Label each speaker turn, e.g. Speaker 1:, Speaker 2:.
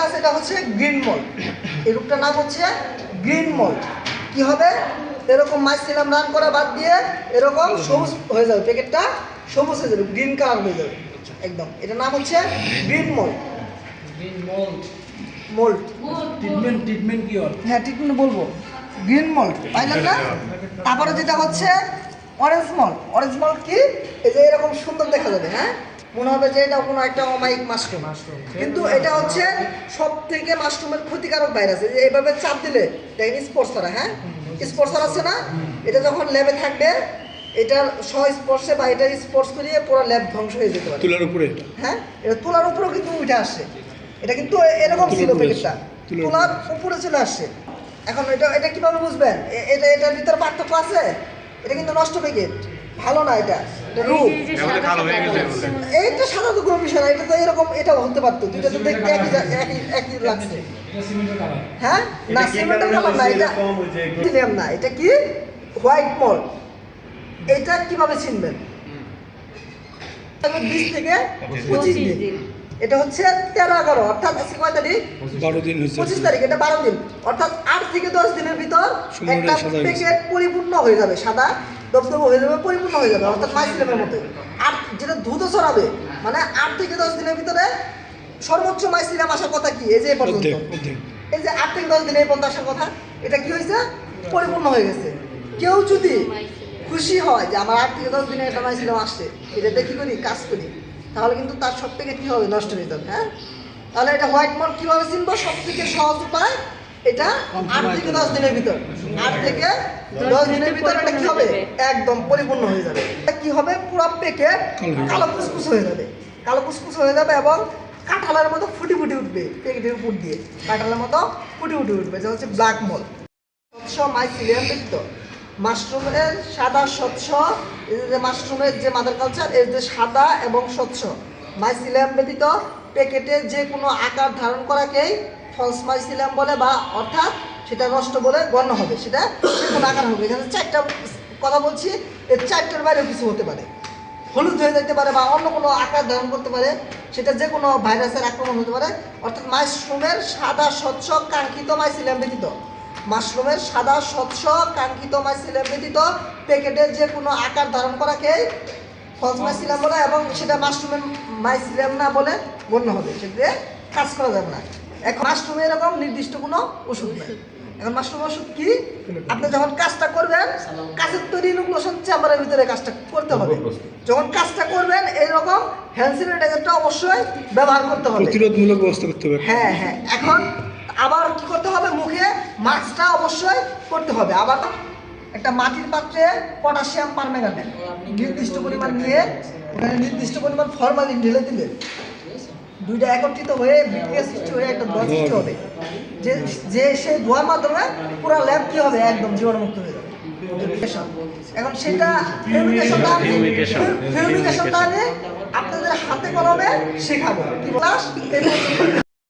Speaker 1: যেটা আছে এটা হচ্ছে গ্রিন মল্ট এই রূপটার নাম হচ্ছে গ্রিন মল্ট কি হবে? এরকম মাইসিলাম রান করা বাদ দিয়ে এরকম সবুজ হয়ে যাবে প্যাকেটটা সবুজ হয়ে যাবে গ্রিন কালার হয়ে যাবে। একদম। এটার নাম হচ্ছে green malt malt
Speaker 2: treatment treatment কি হয়
Speaker 1: হ্যাঁ ট্রিটমেন্ট বলব। গ্রিন মল্ট পাইলেন না? তারপরে যেটা হচ্ছে অরেঞ্জ মল অরেঞ্জ মল কি? এই যে এরকম সুন্দর দেখা যাবে হ্যাঁ? মনে হবে যে এটা কোনো একটা অমায়িক মাশরুম। কিন্তু এটা হচ্ছে সব থেকে মাশরুমের ক্ষতিকারক ভাইরাস যে এইভাবে চাপ দিলে দেখেন স্পর্শরা হ্যাঁ? স্পর্শার আছে না? এটা যখন ল্যাবে থাকবে এটার স্পর্শে বা এটা স্পর্শ করিয়ে পুরো ল্যাব ধ্বংস হয়ে যেতে পারে।
Speaker 2: তুলার উপরে? এটা
Speaker 1: হ্যাঁ? এটা তোলার উপরেও কিন্তু উঠে আসছে এটা কিন্তু এরকম ছিল
Speaker 2: তুলার
Speaker 1: প্যাকেটটা
Speaker 2: তুলার
Speaker 1: উপরে চলে আসছে এখন এটা এটা কীভাবে বুঝবেন? এ- এটা এটার ভিতরে পার্থক্য আছে? এটা কিন্তু নষ্ট প্যাকেট ভালো না এটা এইটা কোনো বিষয় না এটা তো এরকম এটা হতে পারতো। দুইটা তো দেখতে একই একই লাগছে।
Speaker 2: এটা সিমেন্টের কালার
Speaker 1: হ্যাঁ না সিমেন্টের কালার না এটা দিলাম না এটা কি? হোয়াইট এটা কীভাবে চিনবেন বিশ থেকে পঁচিশ দিন। এটা হচ্ছে তেরো এগারো অর্থাৎ আজকে কয় তারিখ?
Speaker 2: বারো দিন
Speaker 1: পঁচিশ তারিখ এটা বারো দিন। অর্থাৎ আট থেকে দশ দিনের ভিতর একটা প্যাকেট পরিপূর্ণ হয়ে যাবে সাদা। দবদব হয়ে যাবে পরিপূর্ণ হয়ে যাবে অর্থাৎ মাইসিলেমের মতো আর যেটা দ্রুত ছড়াবে মানে আট থেকে দশ দিনের ভিতরে সর্বোচ্চ মাইসিলাম আসার কথা কি? এই যে পর্যন্ত। এই যে আট থেকে দশ দিনের পর্যন্ত আসার কথা এটা কি হয়েছে? পরিপূর্ণ হয়ে গেছে। কেউ যদি খুশি হয় যে আমার আট থেকে দশ দিনে এটা মাইছিলাম আসছে এটাতে কি করি? কাজ করি। তাহলে কিন্তু তার সব থেকে কি হবে? নষ্ট হয়ে যাবে হ্যাঁ? তাহলে এটা হোয়াইট মল কীভাবে চিনবো? সব থেকে সহজ উপায় এটা আট থেকে দশ দিনের ভিতর। আট থেকে দশ দিনের ভিতর এটা কি হবে? একদম পরিপূর্ণ হয়ে যাবে। এটা কি হবে? পুরো প্যাকেট
Speaker 2: কালো
Speaker 1: কুসকুস হয়ে যাবে। কালো কুসকুস হয়ে যাবে এবং কাঁঠালের মতো ফুটি ফুটি উঠবে প্যাকেটের উপর দিয়ে। কাঁঠালের মতো ফুটি ফুটি উঠবে যেটা হচ্ছে ব্ল্যাক মল স্বচ্ছ মাইসিলিয়াম ব্যতীত মাশরুমের সাদা স্বচ্ছ মাশরুমের যে মাদার কালচার এর যে সাদা এবং স্বচ্ছ। মাইসিলিয়াম ব্যতীত প্যাকেটে যে কোনো আকার ধারণ করাকেই ফলস মাইসিলিয়াম বলে বা অর্থাৎ সেটা নষ্ট বলে গণ্য হবে, সেটা কোনো আকার হবে। এখানে চারটা কথা বলছি এর চারটার বাইরেও কিছু হতে পারে। হলুদ হয়ে যেতে পারে বা অন্য কোনো আকার ধারণ করতে পারে, সেটা যে কোনো ভাইরাসের আক্রমণ হতে পারে। অর্থাৎ মাশরুমের সাদা স্বচ্ছ কাঙ্ক্ষিত মাইসিলিয়াম ব্যতীত, মাশরুমের সাদা স্বচ্ছ কাঙ্ক্ষিত মাইসিলিয়াম ব্যতীত প্যাকেটে যে কোনো আকার ধারণ করাকে ফলস মাইসিলিয়াম বলে এবং সেটা মাশরুমের মাইসিলিয়াম না বলে গণ্য হবে। সেটাতে কাজ করা যাবে না। এখন মাশরুমে এরকম নির্দিষ্ট কোনো ওষুধ নেই। এখন মাশরুম ওষুধ কি? আপনি যখন কাজটা করবেন কাজের তৈরি ইনুকুলেশন চেম্বারের ভিতরে কাজটা করতে হবে। যখন কাজটা করবেন এইরকম হ্যান্ড স্যানিটাইজারটা অবশ্যই ব্যবহার করতে হবে।
Speaker 2: প্রতিরোধমূলক ব্যবস্থা করতে হবে।
Speaker 1: হ্যাঁ হ্যাঁ। এখন আবার কি করতে হবে? মুখে মাস্কটা অবশ্যই করতে হবে। আবার একটা মাটির পাত্রে পটাশিয়াম পারম্যাঙ্গানেট নির্দিষ্ট পরিমাণ নিয়ে ওখানে নির্দিষ্ট পরিমাণ ফরমালিন ঢেলে দিলে দুইটা একত্রিত হয়ে বিক্রিয়া সৃষ্টি হয়ে একটা ধোঁয়া সৃষ্টি হবে। যে যে সেই ধোঁয়ার মাধ্যমে পুরো ল্যাব কি হবে? একদম জীবাণুমুক্ত হয়ে যাবে। এখন সেটা ফিউমিকেশনটা আমি আপনাদের হাতে কলমে শেখাবো। ক্লাস